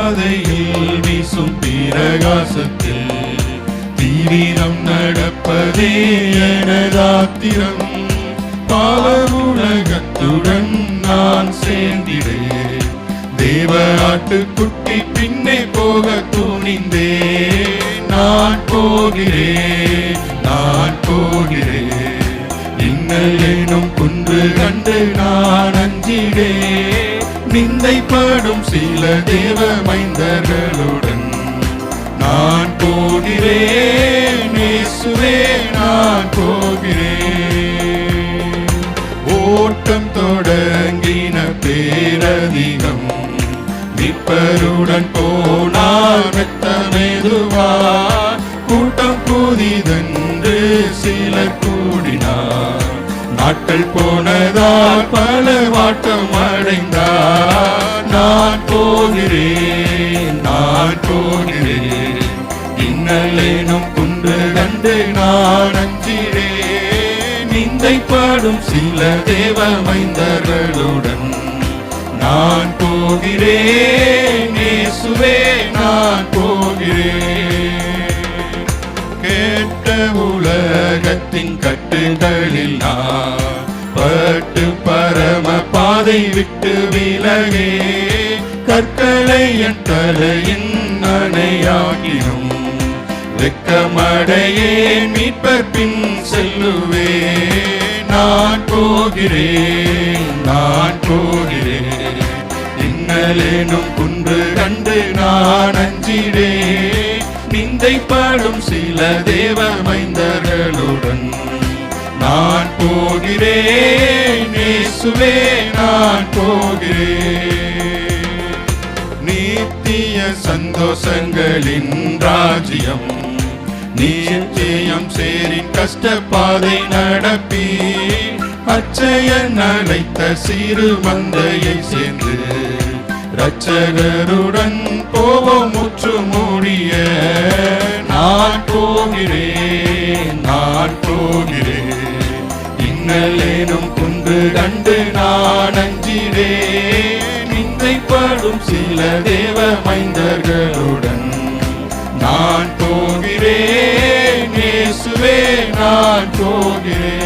பாதையில் வீசும் பிரகாசத்தில் தீவிரம் நடப்பதே எனதாத்திரம். பாவ உலகத்துடன் நான் சேர்ந்திடேன். தேவ ஆட்டுக்குட்டி பின்னே போக துணிந்தே நான் போகிறேன் நான் போகிறேன். இன்னல் எனும் குன்று கண்டு நான் அஞ்சிடேன். நிந்தைப்படும் சில தேவ மைந்தர்களுடன் நான் போகிறேன் இயேசுவே நான் போகிறேன். ஓட்டம் தொடங்கின பேரதிகம் நிற்பருடன் போனார் மெத்தமேதுவா. கூட்டம் புதிதென்று சிலர் கூடினார். நாட்கள் போனதால் பல வாட்டம் அடைந்த போகிறேன் நான் போகிறேன். இன்னலேனும் குன்று கண்டு நான் அஞ்சிடேன் நிந்தைப்படும் சில தேவ மைந்தர்களுடன் நான் போகிறேன். நேசுவே நான் போகிறேன். கேட்ட உலகத்தின் கட்டுகளில் நான் பட்டு பரம பாதை விட்டு விலகே கற்களை என் தலையின் அணையாகினும் வெக்கமடையே மீட்பர் பின் செல்லுவே. நான் போகிறேன் நான் போகிறேன். இன்னலேனும் குன்று கண்டு நான் அஞ்சிடே நிந்தைப்படும் சில தேவ மைந்தர்களுடன் நான் போகிறேன் இயேசுவே நான் போகிறேன். சந்தோஷங்களின் ராஜ்யம். நிச்சயம் சேரின் கஷ்டப்பாதை நடப்பி அச்சயன் அழைத்த சிறு மந்தையை சேர்ந்து ரச்சகருடன் போவோம் முற்று மூடிய நான் போகிறேன் நான் போகிறேன். இன்னலேனும் குன்று கண்டு நான் அஞ்சிறேன் நிந்தைப்படும் சில தேவ மைந்தர்களுடன் நான் போகிறேன் இயேசுவே நான் போகிறேன்.